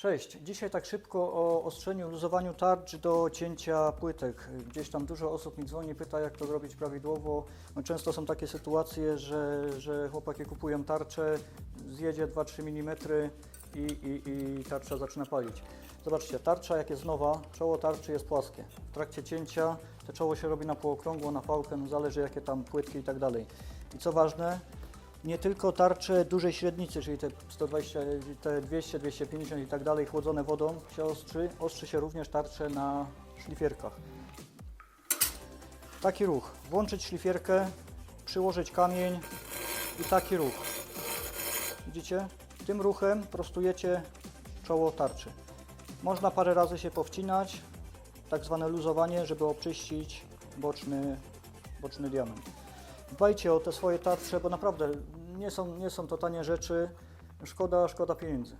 Cześć. Dzisiaj tak szybko o ostrzeniu, luzowaniu tarcz do cięcia płytek. Gdzieś tam dużo osób mi dzwoni, pyta jak to zrobić prawidłowo. No, często są takie sytuacje, że, że chłopaki kupują tarczę, zjedzie 2-3 mm i, i, i tarcza zaczyna palić. Zobaczcie, tarcza jak jest nowa, czoło tarczy jest płaskie. W trakcie cięcia to czoło się robi na półokrągło, na pałkę, no zależy jakie tam płytki i tak dalej. I co ważne, nie tylko tarcze dużej średnicy, czyli te 120, te 200, 250 i tak dalej, chłodzone wodą się ostrzy, ostrzy się również tarcze na szlifierkach. Taki ruch. Włączyć szlifierkę, przyłożyć kamień i taki ruch. Widzicie? Tym ruchem prostujecie czoło tarczy. Można parę razy się powcinać, tak zwane luzowanie, żeby obczyścić boczny, boczny diament. Dbajcie o te swoje tarcze, bo naprawdę nie są, nie są to tanie rzeczy. Szkoda, szkoda pieniędzy.